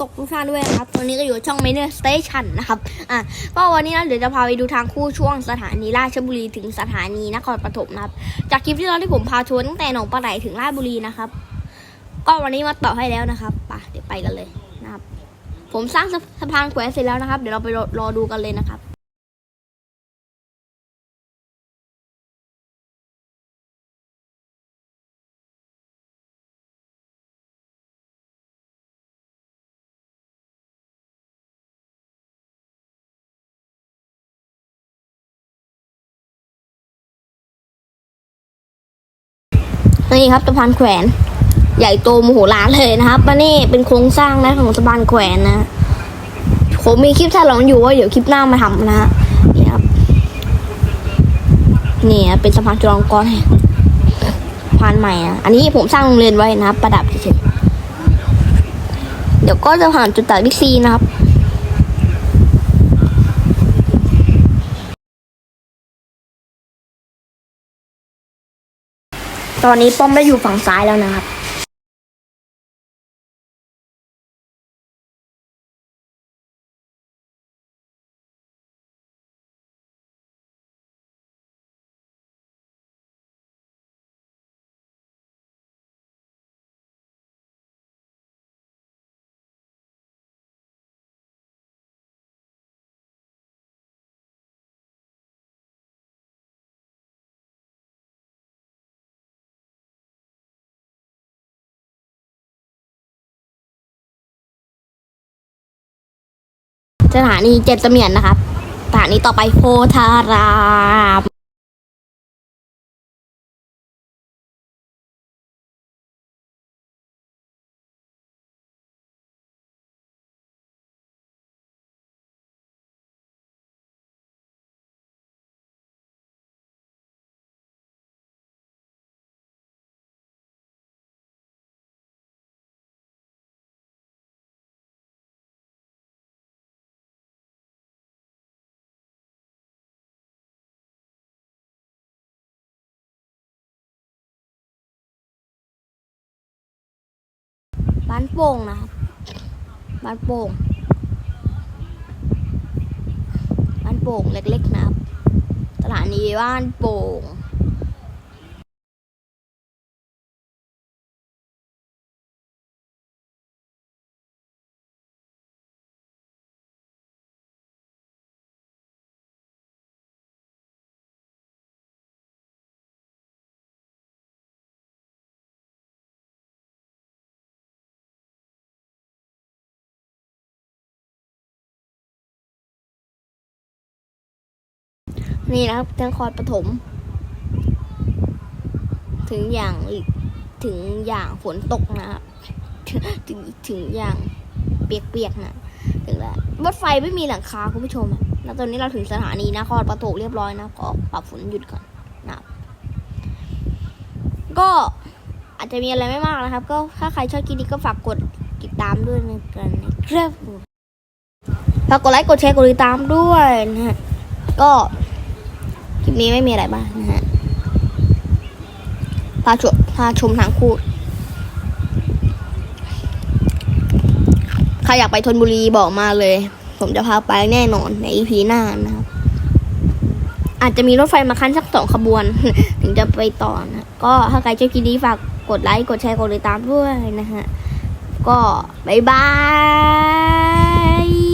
ตกทุกท่านด้วยนะครับตอนนี้ก็อยู่ช่องเมนเนอร์สเตชันนะครับอะก็วันนี้นะเดี๋ยวจะพาไปดูทางคู่ช่วงสถานีราชบุรีถึงสถานีนครปฐมนะครับ จากคลิปที่เราที่ผมพาชวนตั้งแต่หนองปลาไหลถึงราชบุรีนะครับ ก็วันนี้มาต่อให้แล้วนะครับไปเดี๋ยวไปกันเลยนะครับ ผมสร้างสะพานแขวนเสร็จแล้วนะครับ เดี๋ยวเราไปรอรอดูกันเลยนะครับ นี่ครับสะพานแขวน ใหญ่โตมโหฬารเลยนะครับมานี่เป็นโครงสร้างนะของสะพานแขวนนะ ผมมีคลิปถ้าลองอยู่ว่าเดี๋ยวคลิปหน้ามาทำนะฮะนี่ครับนี่เป็นสะพานจุฬาลงกรณ์สะพานใหม่นะอันนี้ผมสร้างโรงเรียนไว้นะครับ ประดับเฉยเดี๋ยวก็จะผ่านจุดตัดบิ๊กซีนะครับ ตอนนี้ป้อมได้อยู่ฝั่งซ้ายแล้วนะครับ สถานีเจ็ดเสมียนนะครับสถานีต่อไปโพธาราม บ้านโป่งนะครับบ้านโป่งบ้านโป่งเล็กๆนะครับสถานีบ้านโป่ง นี่นะครับนครปฐม ถึงอย่างถึงอย่างฝนตกนะครับถึงถึงอย่างเปียกๆนะถึงแล้วรถไฟไม่มีหลังคาคุณผู้ชมอะแล้วตอนนี้เราถึงสถานีนครปฐมเรียบร้อยนะก็ปรับฝนหยุดก่อนนะก็อาจจะมีอะไรไม่มากนะครับ ก็ถ้าใครชอบคลิปนี้ก็ฝากกดติดตามด้วยนะครับฝากกดไลค์กดแชร์กดติดตามด้วยนะก็ คลิปนี้ไม่มีอะไรบ้างนะฮะพาชมพาชมทางคู่ใครอยากไปธนบุรีบอกมาเลย ผมจะพาไปแน่นอนในอีพีหน้านะครับ อาจจะมีรถไฟมาคันสักสองขบวน ถึงจะไปต่อนะ ก็ถ้าใครชอบคลิปนี้ฝากกดไลค์ กดแชร์ กดติดตามด้วยนะฮะ ก็บายบาย